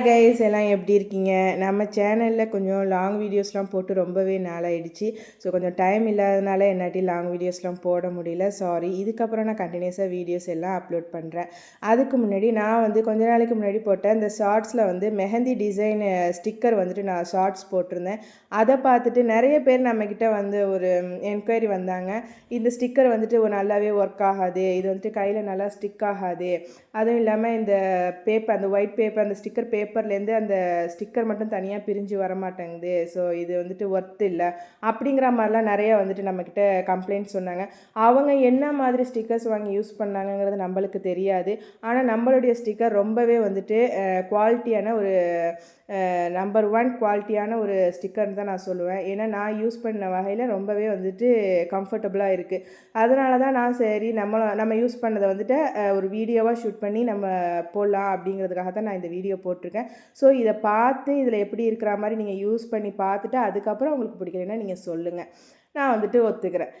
Hi guys எல்லாம் எப்படி இருக்கீங்க? நம்ம சேனலில் கொஞ்சம் லாங் வீடியோஸ்லாம் போட்டு ரொம்பவே நாளாயிடுச்சு. ஸோ கொஞ்சம் டைம் இல்லாதனால என்னாட்டி லாங் வீடியோஸ்லாம் போட முடியல. சாரி இதுக்கப்புறம் நான் கண்டினியூஸாக வீடியோஸ் எல்லாம் அப்லோட் பண்ணுறேன் அதுக்கு முன்னாடி நான் வந்து கொஞ்ச நாளைக்கு முன்னாடி போட்டேன் இந்த ஷார்ட்ஸில் வந்து மெஹந்தி டிசைன் ஸ்டிக்கர் வந்துட்டு நான் ஷார்ட்ஸ் போட்டிருந்தேன். அதை பார்த்துட்டு நிறைய பேர் நம்மக்கிட்ட வந்து ஒரு என்கொயரி வந்தாங்க. இந்த ஸ்டிக்கர் வந்துட்டு ஒரு நல்லாவே ஒர்க் ஆகாது. இது வந்துட்டு கையில் நல்லா ஸ்டிக் ஆகாது. அதுவும் இல்லாமல் இந்த பேப்பர் அந்த ஒயிட் பேப்பர் அந்த ஸ்டிக்கர் பேப்பர் பேப்பர்லேருந்து அந்த ஸ்டிக்கர் மட்டும் தனியாக பிரிஞ்சு வர மாட்டேங்குது ஸோ இது வந்துட்டு ஒர்த் இல்லை. அப்படிங்கிற மாதிரிலாம் நிறைய வந்துட்டு நம்மக்கிட்ட கம்ப்ளைண்ட் சொன்னாங்க. அவங்க என்ன மாதிரி ஸ்டிக்கர்ஸ் வாங்கி யூஸ் பண்ணாங்கங்கிறது நம்மளுக்கு தெரியாது. ஆனால் நம்மளுடைய ஸ்டிக்கர் ரொம்பவே வந்துட்டு குவாலிட்டியான ஒரு நம்பர் ஒன் குவாலிட்டியான ஒரு ஸ்டிக்கர்னு தான் நான் சொல்லுவேன். ஏன்னா நான் யூஸ் பண்ண வகையில் ரொம்பவே வந்துட்டு கம்ஃபர்டபுளாக இருக்குது அதனால தான் நான் சரி நம்ம நம்ம யூஸ் பண்ணதை வந்துட்டு ஒரு வீடியோவாக ஷூட் பண்ணி நம்ம போடலாம் அப்படிங்கிறதுக்காக தான் நான் இந்த வீடியோ போட்டிருக்கேன். ஸோ இதை பார்த்து இதில் எப்படி இருக்கிற மாதிரி நீங்கள் யூஸ் பண்ணி பார்த்துட்டு அதுக்கப்புறம் உங்களுக்கு பிடிக்கலன்னா நீங்கள் சொல்லுங்கள் நான் வந்துட்டு ஒத்துக்கிறேன்.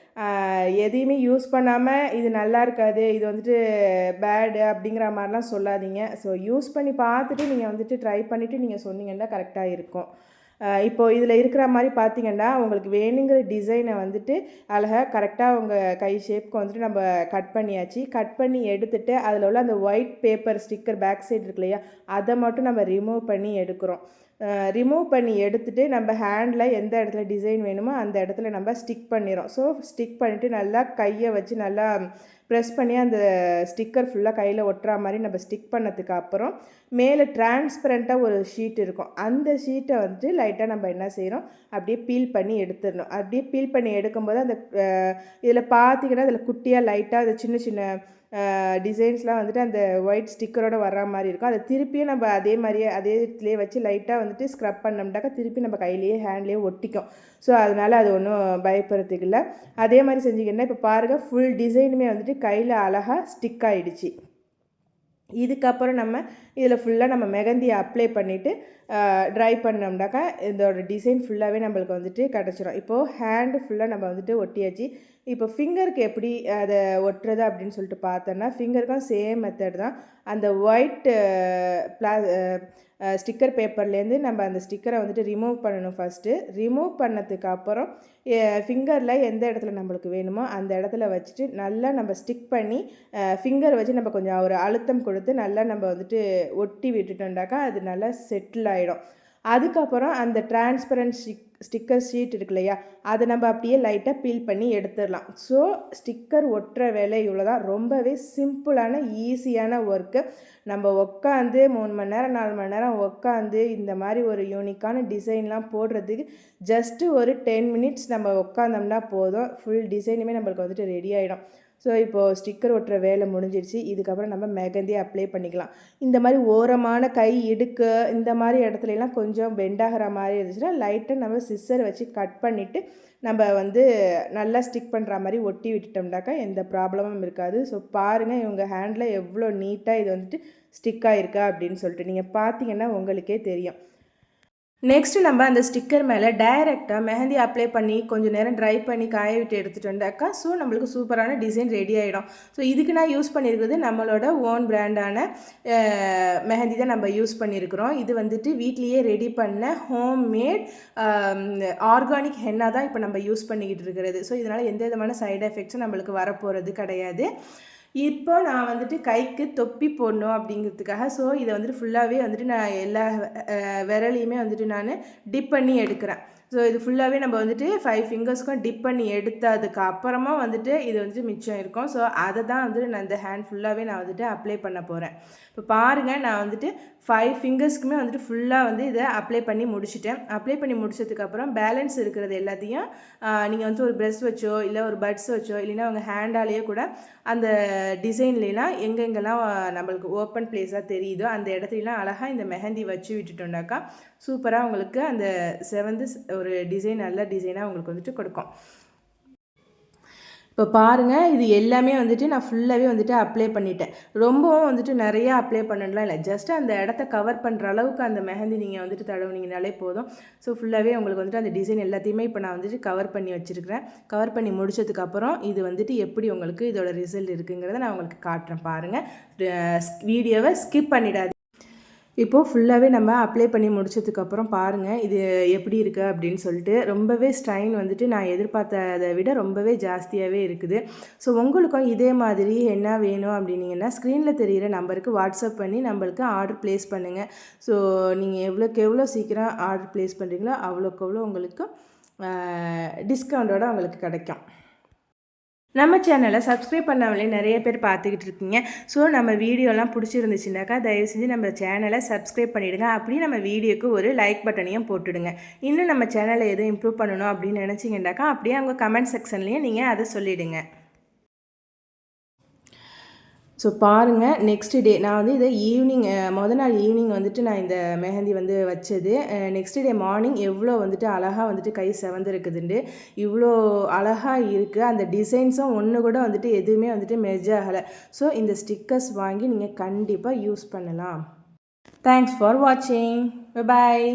எதையுமே யூஸ் பண்ணாமல் இது நல்லா இருக்காது இது வந்துட்டு பேடு அப்படிங்கிற மாதிரிலாம் சொல்லாதீங்க. ஸோ யூஸ் பண்ணி பார்த்துட்டு நீங்கள் வந்துட்டு ட்ரை பண்ணிவிட்டு நீங்கள் சொன்னீங்கன்னா கரெக்டாக இருக்கும். இப்போது இதில் இருக்கிற மாதிரி பார்த்தீங்கன்னா உங்களுக்கு வேணுங்கிற டிசைனை வந்துட்டு அழகாக கரெக்டாக உங்கள் கை ஷேப்க்கு வந்துட்டு நம்ம கட் பண்ணியாச்சு. கட் பண்ணி எடுத்துகிட்டு அதில் உள்ள அந்த white paper sticker back side இருக்கு இல்லையா அதை மட்டும் நம்ம ரிமூவ் பண்ணி எடுக்கிறோம். ரிமூவ் பண்ணி எடுத்துகிட்டு நம்ம ஹேண்டில் எந்த இடத்துல டிசைன் வேணுமோ அந்த இடத்துல நம்ம ஸ்டிக் பண்ணிடும் ஸோ ஸ்டிக் பண்ணிவிட்டு நல்லா கையை வச்சு நல்லா ப்ரெஸ் பண்ணி அந்த ஸ்டிக்கர் ஃபுல்லாக கையில் ஒட்டுற மாதிரி நம்ம ஸ்டிக் பண்ணதுக்கு அப்புறம் மேலே டிரான்ஸ்பரண்ட்டாக ஒரு ஷீட் இருக்கும். அந்த ஷீட்டை வந்துட்டு லைட்டாக நம்ம என்ன செய்கிறோம் அப்படியே பீல் பண்ணி எடுத்துடணும். அப்படியே பீல் பண்ணி எடுக்கும்போது அந்த இதில் பார்த்தீங்கன்னா அதில் குட்டியாக லைட்டாக அது சின்ன சின்ன டிசைன்ஸ்லாம் வந்துட்டு அந்த ஒயிட் ஸ்டிக்கரோட வர்ற மாதிரி இருக்கும். அதை திருப்பியும் நம்ம அதே மாதிரியே அதே இடத்துலேயே வச்சு லைட்டாக வந்துட்டு ஸ்க்ரப் பண்ணோம்னாக்கா திருப்பி நம்ம கையிலேயே ஹேண்ட்லேயே ஒட்டிக்கும். ஸோ அதனால் அது ஒன்றும் பயப்படுறதுக்கு இல்லை. அதே மாதிரி செஞ்சிங்கன்னா இப்போ பாருங்கள் ஃபுல் டிசைனுமே வந்துட்டு கையில் அழகாக ஸ்டிக் ஆகிடுச்சு இதுக்கப்புறம் நம்ம இதில் ஃபுல்லாக நம்ம மெகந்தியை அப்ளை பண்ணிவிட்டு ட்ரை பண்ணோம்னாக்கா இதோட டிசைன் ஃபுல்லாகவே நம்மளுக்கு வந்துட்டு கிடச்சிரும். இப்போது ஹேண்டு ஃபுல்லாக நம்ம வந்துட்டு ஒட்டியாச்சு. இப்போ ஃபிங்கருக்கு எப்படி அதை ஒட்டுறது அப்படின்னு சொல்லிட்டு பார்த்தோன்னா ஃபிங்கருக்கும் சேம் மெத்தட் தான். அந்த ஒயிட் ப்ளா ஸ்டிக்கர் பேப்பர்லேருந்து நம்ம அந்த ஸ்டிக்கரை வந்துட்டு ரிமூவ் பண்ணணும் ஃபஸ்ட்டு ரிமூவ் பண்ணதுக்கு அப்புறம் ஃபிங்கரில் எந்த இடத்துல நம்மளுக்கு வேணுமோ அந்த இடத்துல வச்சுட்டு நல்லா நம்ம ஸ்டிக் பண்ணி ஃபிங்கர் வச்சு நம்ம கொஞ்சம் ஒரு அழுத்தம் கொடுத்து நல்லா நம்ம வந்துட்டு ஒட்டி விட்டுட்டோம்டாக்கா அது நல்லா செட்டில் ஆகிடும் அதுக்கப்புறம் அந்த டிரான்ஸ்பரன்ட் ஸ்டிக் ஸ்டிக்கர் ஷீட் இருக்கு இல்லையா அதை நம்ம அப்படியே லைட்டாக பீல் பண்ணி எடுத்துடலாம். ஸோ ஸ்டிக்கர் ஒட்டுற வேலை இவ்வளோ தான் ரொம்பவே சிம்பிளான ஈஸியான ஒர்க்கு நம்ம உட்காந்து மூணு மணி நேரம் நாலு மணி நேரம் உட்காந்து இந்த மாதிரி ஒரு யூனிக்கான டிசைன்லாம் போடுறதுக்கு ஜஸ்ட்டு ஒரு டென் மினிட்ஸ் நம்ம உட்காந்தோம்னா போதும். ஃபுல் டிசைனுமே நம்மளுக்கு வந்துட்டு ரெடி ஆகிடும் ஸோ இப்போது ஸ்டிக்கர் ஒட்டுற வேலை முடிஞ்சிருச்சு. இதுக்கப்புறம் நம்ம மெகந்தி அப்ளை பண்ணிக்கலாம். இந்த மாதிரி ஓரமான கை இடுக்கு இந்த மாதிரி இடத்துலலாம் கொஞ்சம் பெண்டாகிற மாதிரி இருந்துச்சுன்னா லைட்டாக நம்ம சிஸ்ஸர் வச்சு கட் பண்ணிவிட்டு நம்ம வந்து நல்லா ஸ்டிக் பண்ணுற மாதிரி ஒட்டி விட்டுட்டோம்னாக்கா எந்த ப்ராப்ளமும் இருக்காது. ஸோ பாருங்கள் இவங்க ஹேண்டில் எவ்வளோ நீட்டாக இது வந்துட்டு ஸ்டிக் ஆகிருக்கா அப்படின்னு சொல்லிட்டு. நீங்கள் பார்த்தீங்கன்னா உங்களுக்கே தெரியும். நெக்ஸ்ட்டு நம்ம அந்த ஸ்டிக்கர் மேலே டைரெக்டாக மெஹந்தி அப்ளை பண்ணி கொஞ்சம் நேரம் ட்ரை பண்ணி காய விட்டு எடுத்துகிட்டு வந்தாக்கா ஸோ நம்மளுக்கு சூப்பரான டிசைன் ரெடி ஆகிடும் ஸோ இதுக்கு நான் யூஸ் பண்ணியிருக்கிறது நம்மளோட ஓன் பிராண்டான மெஹந்தி தான் நம்ம யூஸ் பண்ணியிருக்கிறோம் இது வந்துட்டு வீட்லேயே ரெடி பண்ண ஹோம் மேட் ஆர்கானிக் ஹென்னா தான் இப்போ நம்ம யூஸ் பண்ணிக்கிட்டு இருக்கிறது. ஸோ இதனால் எந்த விதமான சைடு எஃபெக்ட்ஸும் நம்மளுக்கு வரப்போகிறது கிடையாது. இப்போ நான் வந்துட்டு கைக்கு தொப்பி போடணும் அப்படிங்கிறதுக்காக ஸோ இதை வந்துட்டு ஃபுல்லாகவே வந்துட்டு நான் எல்லா விரலையுமே வந்துட்டு நான் டிப் பண்ணி எடுக்கிறேன். ஸோ இது ஃபுல்லாகவே நம்ம வந்துட்டு ஃபைவ் ஃபிங்கர்ஸ்க்கும் டிப் பண்ணி எடுத்ததுக்கு அப்புறமா வந்துட்டு இது வந்துட்டு மிச்சம் இருக்கும். ஸோ அதை தான் வந்துட்டு நான் இந்த ஹேண்ட் ஃபுல்லாகவே நான் வந்துட்டு அப்ளை பண்ண போகிறேன் இப்போ பாருங்கள் நான் வந்துட்டு ஃபைவ் ஃபிங்கர்ஸ்க்குமே வந்துட்டு ஃபுல்லாக வந்து இதை அப்ளை பண்ணி முடிச்சிட்டேன். அப்ளை பண்ணி முடிச்சதுக்கப்புறம் பேலன்ஸ் இருக்கிறது எல்லாத்தையும் நீங்கள் வந்து ஒரு ப்ரெஷ் வச்சோ இல்லை ஒரு பட்ஸ் வச்சோ இல்லைன்னா உங்கள் ஹேண்டாலேயே கூட அந்த டிசைன்லாம் எங்கெங்கெல்லாம் நம்மளுக்கு ஓப்பன் பிளேஸாக தெரியுதோ அந்த இடத்துலலாம் அழகாக இந்த மெஹந்தி வச்சு விட்டுட்டோம்னாக்கா சூப்பராக உங்களுக்கு அந்த செவந்து ஒரு டிசைன் நல்ல டிசைனாக உங்களுக்கு வந்துட்டு கொடுக்கும். இப்போ பாருங்கள் இது எல்லாமே வந்துட்டு நான் ஃபுல்லாகவே வந்துட்டு அப்ளை பண்ணிட்டேன். ரொம்பவும் வந்துட்டு நிறையா அப்ளை பண்ணணும்லாம் இல்லை. ஜஸ்ட் அந்த இடத்த கவர் பண்ணுற அளவுக்கு அந்த மெஹந்தி நீங்கள் வந்துட்டு தடவுனீங்கனாலே போதும். ஸோ ஃபுல்லாகவே உங்களுக்கு வந்துட்டு அந்த டிசைன் எல்லாத்தையுமே இப்போ நான் வந்துட்டு கவர் பண்ணி வச்சுருக்கிறேன். கவர் பண்ணி முடிச்சதுக்கப்புறம் இது வந்துட்டு எப்படி உங்களுக்கு இதோட ரிசல்ட் இருக்குங்கிறத நான் உங்களுக்கு காட்டுறேன் பாருங்கள் வீடியோவை ஸ்கிப் பண்ணிடாது இப்போது ஃபுல்லாகவே நம்ம அப்ளை பண்ணி முடிச்சதுக்கப்புறம் பாருங்கள் இது எப்படி இருக்குது அப்படின்னு சொல்லிட்டு. ரொம்பவே ஸ்ட்ரைன் வந்துட்டு நான் எதிர்பார்த்ததை விட ரொம்பவே ஜாஸ்தியாகவே இருக்குது. ஸோ உங்களுக்கும் இதே மாதிரி என்ன வேணும் அப்படின்னீங்கன்னா ஸ்க்ரீனில் தெரிகிற நம்பருக்கு வாட்ஸ்அப் பண்ணி நம்மளுக்கு ஆர்டர் ப்ளேஸ் பண்ணுங்கள் ஸோ நீங்கள் எவ்வளோக்கு எவ்வளோ சீக்கிரம் ஆர்டர் ப்ளேஸ் பண்ணுறீங்களோ அவ்வளோக்கு அவ்வளோ உங்களுக்கு டிஸ்கவுண்ட்டோட உங்களுக்கு கிடைக்கும். நம்ம சேனலை சப்ஸ்கிரைப் பண்ணாமலே நிறைய பேர் பார்த்துக்கிட்டு இருக்கீங்க. ஸோ நம்ம வீடியோலாம் பிடிச்சிருந்துச்சுனாக்கா தயவு செஞ்சு நம்ம சேனலை சப்ஸ்கிரைப் பண்ணிவிடுங்க அப்படியே நம்ம வீடியோக்கு ஒரு லைக் பட்டனையும் போட்டுடுங்க. இன்னும் நம்ம சேனலை எதுவும் இம்ப்ரூவ் பண்ணணும் அப்படின்னு நினச்சிங்கனாக்கா அப்படியே அவங்க கமெண்ட் செக்ஷன்லேயும் நீங்கள் அதை சொல்லிவிடுங்க ஸோ பாருங்கள் நெக்ஸ்ட் டே நான் வந்து இதை ஈவினிங் மொதல் நாள் ஈவினிங் வந்துட்டு நான் இந்த மெஹந்தி வந்து வச்சது. நெக்ஸ்ட் டே மார்னிங் எவ்வளோ வந்துட்டு அழகாக வந்துட்டு கை செவந்துருக்குதுண்டு. இவ்வளோ அழகாக இருக்குது அந்த டிசைன்ஸும் ஒன்று கூட வந்துட்டு எதுவுமே வந்துட்டு மெஜ் ஆகலை. ஸோ இந்த ஸ்டிக்கர்ஸ் வாங்கி நீங்கள் கண்டிப்பாக யூஸ் பண்ணலாம். தேங்க்ஸ் ஃபார் வாட்சிங் பாய்